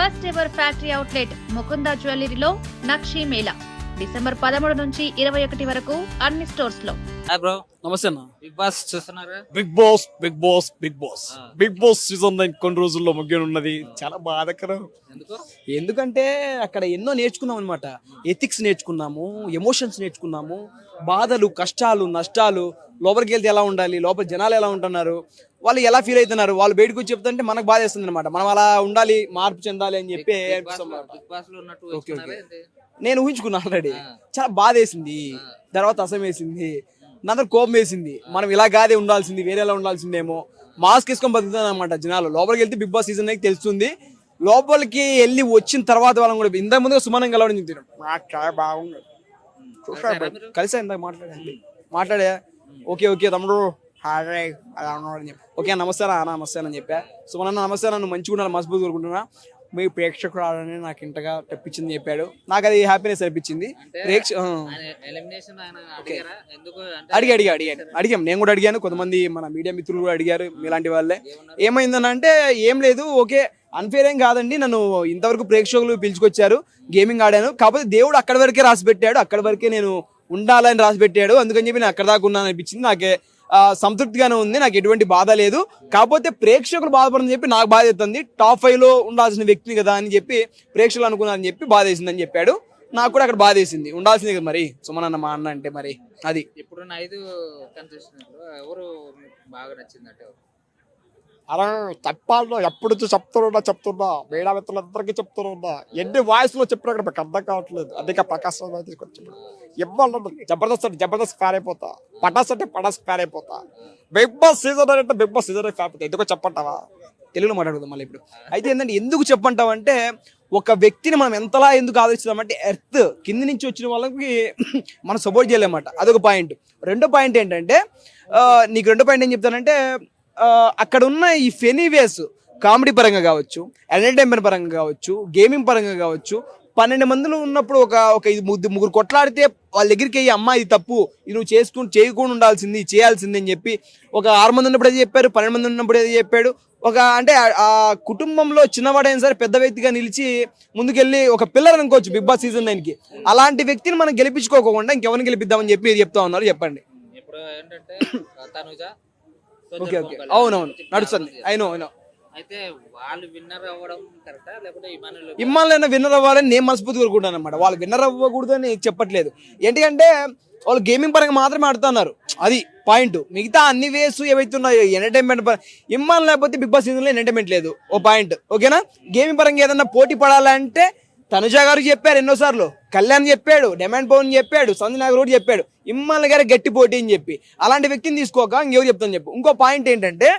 First ever factory outlet Mukunda జ్యువెలరీలో నక్షి Mela. December పదమూడు నుంచి ఇరవై ఒకటి వరకు అన్ని స్టోర్స్లో హాయ్ బ్రో నమస్తే అన్న. బిగ్ బాస్ చూస్తున్నారా. Big Boss Big Boss Big Boss ఆ. బిగ్ బాస్ సీజన్ నైన్ కొన్ని రోజుల్లో చాలా బాధాకరం. ఎందుకు? ఎందుకంటే అక్కడ ఎన్నో నేర్చుకున్నాం అనమాట ఎథిక్స్ నేర్చుకున్నాము ఎమోషన్స్ నేర్చుకున్నాము బాధలు కష్టాలు నష్టాలు లోపలికి వెళ్తే ఎలా ఉండాలి లోపల జనాలు ఎలా ఉంటున్నారు వాళ్ళు ఎలా ఫీల్ అవుతున్నారు వాళ్ళు బయటకు వచ్చి చెప్తుంటే మనకు బాధ వేస్తుంది అనమాట మనం అలా ఉండాలి మార్పు చెందాలి అని చెప్పి ఓకే, ఓకే. నేను ఊహించుకున్నాను ఆల్రెడీ. చాలా బాధ వేసింది. తర్వాత అసం వేసింది. నాతో కోపం వేసింది. మనం ఇలా కాదే ఉండాల్సింది వేరేలా ఉండాల్సిందేమో. మాస్క్ వేసుకొని బతుకుతాను అనమాట జనాలు. లోపలికి వెళ్తే బిగ్ బాస్ సీజన్ అయితే తెలుస్తుంది. లోపలికి వెళ్ళి వచ్చిన తర్వాత వాళ్ళని కూడా ఇంత ముందుగా సుమనం కలవడం చెప్తాను చాలా బాగుంది? కలిసా ఇందాక మాట్లాడండి మాట్లాడా? ఓకే ఓకే తమ్ముడు. హాయ్ అలా ఉన్నాడు అని చెప్పి. ఓకే నమస్తే అన్న నమస్తే అని చెప్పా. సుమన్ అన్న నమస్తే నన్ను మంచిగా ఉండాలి మజబూత్ కోరుకుంటున్నా. మీ ప్రేక్షకురాలని నాకు ఇంతగా తెప్పించింది చెప్పాడు. నాకు అది హ్యాపీనెస్ అనిపించింది ప్రేక్ష అడిగి అడిగి అడిగాను అడిగాం. నేను కూడా అడిగాను. కొంతమంది మన మీడియా మిత్రులు కూడా అడిగారు. మీలాంటి వాళ్ళే. ఏమైందని అంటే ఏం లేదు. ఓకే అన్ఫేర్ ఏం కాదండి. నన్ను ఇంతవరకు ప్రేక్షకులు పిలుచుకొచ్చారు. గేమింగ్ ఆడాను. కాకపోతే దేవుడు అక్కడి వరకే రాసి పెట్టాడు. అక్కడి వరకే నేను ఉండాలని రాసి పెట్టాడు. అందుకని చెప్పి నేను అక్కడ దాకా ఉన్నాను అనిపించింది నాకే సంతృప్తిగానే ఉంది. నాకు ఎటువంటి బాధ లేదు. కాకపోతే ప్రేక్షకులు బాధపడని చెప్పి నాకు బాధ అవుతుంది టాప్ ఫైవ్లో ఉండాల్సిన వ్యక్తిని కదా అని చెప్పి ప్రేక్షకులు అనుకున్నారని చెప్పి బాధ వేసిందని చెప్పాడు. నాకు కూడా అక్కడ బాధ వేసింది. ఉండాల్సింది కదా మరి. సుమన్ అన్న మా అన్న అంటే మరి. అది. ఇప్పుడున్న ఐదు కంటెస్టెంట్లు ఎవరు బాగా నచ్చిందంటే అలా చెప్పాలో ఎప్పుడు చెప్తున్నా చెప్తున్నా. మేడా మిత్రులందరికీ చెప్తున్నా ఎన్ని వాయిస్లో చెప్పినా కూడా నాకు అర్థం కావట్లేదు. అందుకే ప్రకాశ్ రావు తీసుకొచ్చి ఇవ్వాలి జబర్దస్త్ అంటే జబర్దస్త్ ఫ్యాన్ అయిపోతా. పటాస్ అంటే పటాస్ ఫ్యాన్ అయిపోతా. బిగ్ బాస్ సీజన్ అంటే బిగ్ బాస్ సీజన్ ఫ్యాన్ అయిపోతా. ఎందుకో చెప్పంటావా? తెలుగులో మాట్లాడుకుందాం మళ్ళీ ఇప్పుడు. అయితే ఏంటంటే ఎందుకు చెప్పంటామంటే ఒక వ్యక్తిని మనం ఎంతలా ఎందుకు ఆదరిస్తామంటే ఎర్త్ కింది నుంచి వచ్చిన వాళ్ళకి మనం సపోర్ట్ చేయలేమన్నమాట. అదొక పాయింట్ రెండో పాయింట్ ఏంటంటే నీకు రెండో పాయింట్ ఏం చెప్తానంటే అక్కడ ఉన్న ఈ ఫెనీవేస్ కామెడీ పరంగా కావచ్చు ఎంటర్టైన్మెంట్ పరంగా కావచ్చు గేమింగ్ పరంగా కావచ్చు పన్నెండు మందిలో ఉన్నప్పుడు ఒక ఒక ఇది ముగ్గురు ముగ్గురు కొట్లాడితే వాళ్ళ దగ్గరికి అయ్యి అమ్మ ఇది తప్పు ఇది నువ్వు చేసుకుని చేయకుండా ఉండాల్సింది చేయాల్సింది అని చెప్పి ఒక ఆరు మంది ఉన్నప్పుడు అది చెప్పారు పన్నెండు మంది ఉన్నప్పుడు అది చెప్పాడు. ఒక అంటే ఆ- కుటుంబంలో చిన్నవాడైనా సరే పెద్ద వ్యక్తిగా నిలిచి ముందుకెళ్ళి ఒక పిల్లర్ అనుకోవచ్చు బిగ్ బాస్ సీజన్ నైన్ అలాంటి వ్యక్తిని మనం గెలిపించుకోకుండా ఇంకెవరిని గెలిపిద్దామని చెప్పి ఇది చెప్తా ఉన్నారు చెప్పండి. ఇప్పుడు ఏంటంటే తనుజ ఓకే ఓకే. అవునవును. నడుస్తుంది. అయినో అయినో అయితే వాళ్ళు విన్నర్ అవ్వడం కరెక్టా లేకపోతే ఇమానుల్ ఇమ్మాలైనా విన్నర్ అవ్వాలని నేను మనస్ఫూర్తి కోరుకుంటాను అనమాట వాళ్ళు విన్నర్ అవ్వకూడదు అని చెప్పట్లేదు. ఎందుకంటే వాళ్ళు గేమింగ్ పరంగా మాత్రమే ఆడుతున్నారు. అది పాయింట్ మిగతా అన్ని వేస్ ఏవైతే ఉన్నాయో ఎంటర్టైన్మెంట్ ఇమ్మాన్ లేకపోతే బిగ్ బాస్ సీజన్లో ఎంటర్టైన్మెంట్ లేదు. ఓ పాయింట్ ఓకేనా? గేమింగ్ పరంగా ఏదన్నా పోటీ పడాలంటే తనుజ గారు చెప్పారు ఎన్నోసార్లు. కళ్యాణ్ చెప్పాడు డిమాండ్ పవన్ చెప్పాడు సంజయ్ కూడా చెప్పాడు. ఇమ్మల్ని గారు గట్టి పోటీ అని చెప్పి. అలాంటి వ్యక్తిని తీసుకోక ఇంకెవరు చెప్తాను చెప్పు. ఇంకో పాయింట్ ఏంటంటే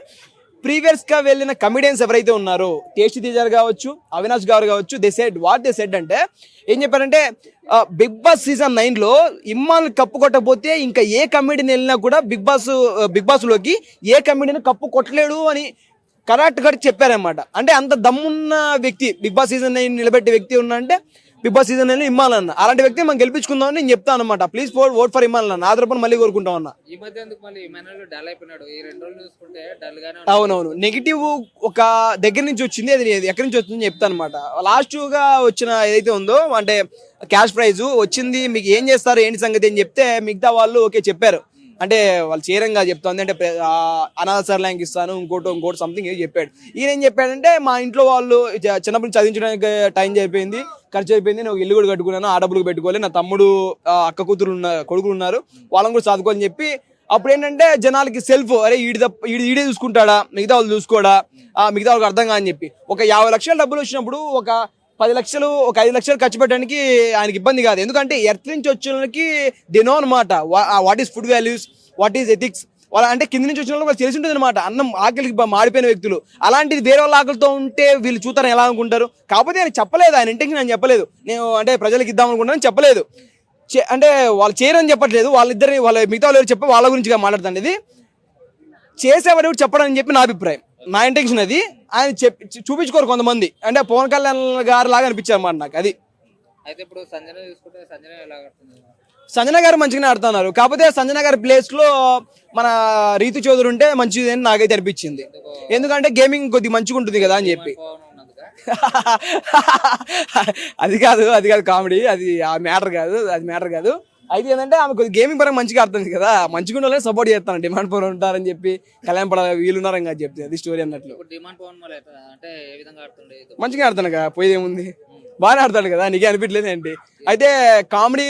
ప్రీవియస్గా వెళ్ళిన కమిడియన్స్ ఎవరైతే ఉన్నారో టేస్టీ తీజర్ కావచ్చు అవినాష్ గారు కావచ్చు they said what they said అంటే ఏం చెప్పారంటే బిగ్ బాస్ సీజన్ నైన్లో ఇమ్మాన్ కప్పు కొట్టకపోతే ఇంకా ఏ కమిడీని వెళ్ళినా కూడా బిగ్ బాస్ బిగ్ బాస్లోకి ఏ కమిడీని కప్పు కొట్టలేడు అని కరెక్ట్గా చెప్పారనమాట అంటే అంత దమ్మున్న వ్యక్తి బిగ్ బాస్ సీజన్ నైన్ నిలబెట్టే వ్యక్తి ఉన్నా అంటే బిగ్ బాస్ సీజన్ నైన్ అన్న అలాంటి వ్యక్తి మనం గెలిపించుకుందామని నేను చెప్తాను అనమాట ప్లీజ్ ఫోర్ ఓట్ ఫర్ అన్న నా తరపున మళ్ళీ కోరుకుంటాం అన్న. ఈ మధ్య ఎందుకు మళ్ళీ ఇమానుల్ డల్ అయిపోయినాడు? ఈ రెండు రోజులు చూసుకుంటే డల్ గానే అవునవును. నెగిటివ్ ఒక దగ్గర నుంచి వచ్చింది అది ఎక్కడి నుంచి వచ్చిందని చెప్తాను అనమాట లాస్ట్గా వచ్చిన ఏదైతే ఉందో అంటే క్యాష్ ప్రైజ్ వచ్చింది మీకు ఏం చేస్తారు ఏంటి సంగతి అని చెప్తే మిగతా వాళ్ళు ఓకే చెప్పారు. అంటే వాళ్ళు చేరంగా చెప్తుంది. అంటే అనాథసర్ ఆ, ఇస్తాను ఇంకోటి ఇంకోటి సంథింగ్ ఏదో చెప్పాడు. ఈయన ఏం చెప్పాడంటే మా ఇంట్లో వాళ్ళు చిన్నప్పుడు చదివించడానికి టైం అయిపోయింది ఖర్చు అయిపోయింది నేను ఒక ఇల్లు కూడా కట్టుకున్నాను ఆ డబ్బులు పెట్టుకోవాలి నా తమ్ముడు అక్క కూతురు ఉన్న కొడుకులు ఉన్నారు వాళ్ళని కూడా చదువుకోవాలని చెప్పి అప్పుడు ఏంటంటే జనాలకి సెల్ఫ్ అరే ఈడి తప్ప ఈడి ఈడే చూసుకుంటాడా మిగతా వాళ్ళు చూసుకోడా ఆ, మిగతా వాళ్ళకి అర్థం కాని చెప్పి. ఒక యాభై లక్షల డబ్బులు వచ్చినప్పుడు ఒక పది లక్షలు ఒక ఐదు లక్షలు ఖర్చు పెట్టడానికి ఆయనకి ఇబ్బంది కాదు. ఎందుకంటే ఎర్త్ నుంచి వచ్చిన వాళ్ళకి అనమాట what is food values what is ethics వాళ్ళ అంటే కింద నుంచి వచ్చిన వాళ్ళకి తెలిసి ఉంటుంది అనమాట అన్నం ఆకలికి మాడిపోయిన వ్యక్తులు. అలాంటిది వేరే వాళ్ళ ఆకలితో ఉంటే వీళ్ళు చూతారని ఎలా అనుకుంటారు? కాకపోతే ఆయన చెప్పలేదు ఆయన ఇంటికి నేను చెప్పలేదు. నేను అంటే ప్రజలకు ఇద్దాం అనుకుంటాను చెప్పలేదు. చే- అంటే వాళ్ళు చేయరని చెప్పట్లేదు. వాళ్ళిద్దరిని వాళ్ళ మిగతా వాళ్ళు చెప్పి వాళ్ళ గురించి మాట్లాడుతుంది ఇది చేసేవాడు ఎవరు చెప్పడం అని చెప్పి నా అభిప్రాయం. నా ఇంటెన్షన్ అది. ఆయన చెప్పి చూపించుకోరు కొంతమంది. అంటే పవన్ కళ్యాణ్ గారు లాగా అనిపించారు అన్నమాట నాకు అది. అయితే ఇప్పుడు సంజన చూసుకుంటే సంజన ఎలా సంజన గారు మంచిగానే ఆడుతున్నారు. కాకపోతే సంజన గారి ప్లేస్లో మన రీతు చౌదరి ఉంటే మంచిది అని నాకైతే అనిపించింది. ఎందుకంటే గేమింగ్ కొద్దిగా మంచిగా ఉంటుంది కదా అని చెప్పి. అది కాదు అది కాదు కామెడీ అది ఆ మ్యాటర్ కాదు అది మ్యాటర్ కాదు. అయితే ఏంటంటే ఆమె కొద్దిగా గేమింగ్ పరంగా మంచిగా అర్థం కదా. మంచిగా ఉండాలి సపోర్ట్ చేస్తాను. డిమాండ్ పవర్ ఉంటారని చెప్పి కళ్యాణ్ పడ వీళ్ళున్నారని కాదు చెప్తే. అది స్టోరీ అన్నట్లు? మంచిగా ఆడతాను కదా పోయేది ఏముంది? బాగానే ఆడతాడు కదా నీకే అనిపించలేదు ఏంటి? అయితే కామెడీ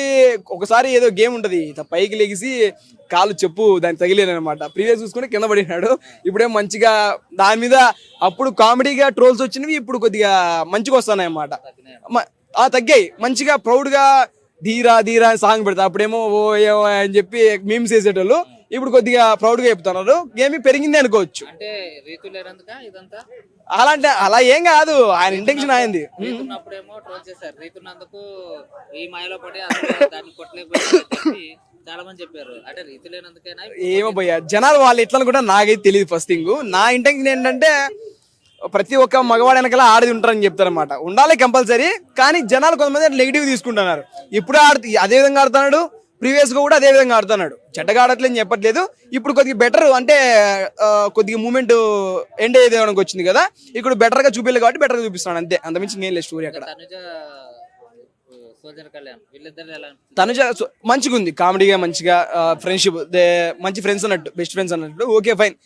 ఒకసారి ఏదో గేమ్ ఉంటది. పైకి లెగిసి కాలు చెప్పు దాన్ని తగిలేదు అనమాట ప్రీవియస్ చూసుకుంటే కింద పడినాడు. ఇప్పుడేం మంచిగా దాని మీద అప్పుడు కామెడీగా ట్రోల్స్ వచ్చినవి ఇప్పుడు కొద్దిగా మంచిగా వస్తున్నాయి అన్నమాట తగ్గాయి. మంచిగా ప్రౌడ్గా ధీరా ధీరా అని సాంగ్ పెడతా. అప్పుడేమో ఓ ఏ ఓ అని చెప్పి మీమ్స్ వేసేటోళ్ళు ఇప్పుడు కొద్దిగా ప్రౌడ్గా చెప్తున్నారు. గేమింగ్ పెరిగింది అనుకోవచ్చు. అలాంటి అలా ఏం కాదు. ఆయన ఇంటెన్షన్ చాలా మంది చెప్పారు. అంటే రీతు లేనందుకైనా ఏమో భయ్యా జనాలు వాళ్ళు ఎట్లా అనుకుంటా నాకైతే తెలియదు ఫస్ట్ థింగ్ నా ఇంటెన్షన్ ఏంటంటే ప్రతి ఒక్క మగవాడు వెనకాల ఆడది ఉంటారని చెప్తారనమాట ఉండాలి కంపల్సరీ కానీ జనాలు కొంతమంది నెగిటివ్ తీసుకుంటున్నారు. ఇప్పుడు ఆడుతూ అదే విధంగా ఆడుతున్నాడు ప్రీవియస్గా కూడా అదే విధంగా ఆడుతున్నాడు. చెడ్డగా ఆడట్లేదు చెప్పట్లేదు. ఇప్పుడు కొద్దిగా బెటర్ అంటే కొద్దిగా మూమెంట్ ఎండ్ అయ్యేది వచ్చింది కదా ఇప్పుడు బెటర్గా చూపించాలి కాబట్టి బెటర్గా చూపిస్తున్నాడు అంతే. అంతమించి ఏం లేదు స్టోరీ అక్కడ. తనుజ మంచిగా ఉంది కామెడీగా మంచిగా ఫ్రెండ్షిప్ మంచి ఫ్రెండ్స్ అన్నట్టు బెస్ట్ ఫ్రెండ్స్ అన్నట్టు. Okay fine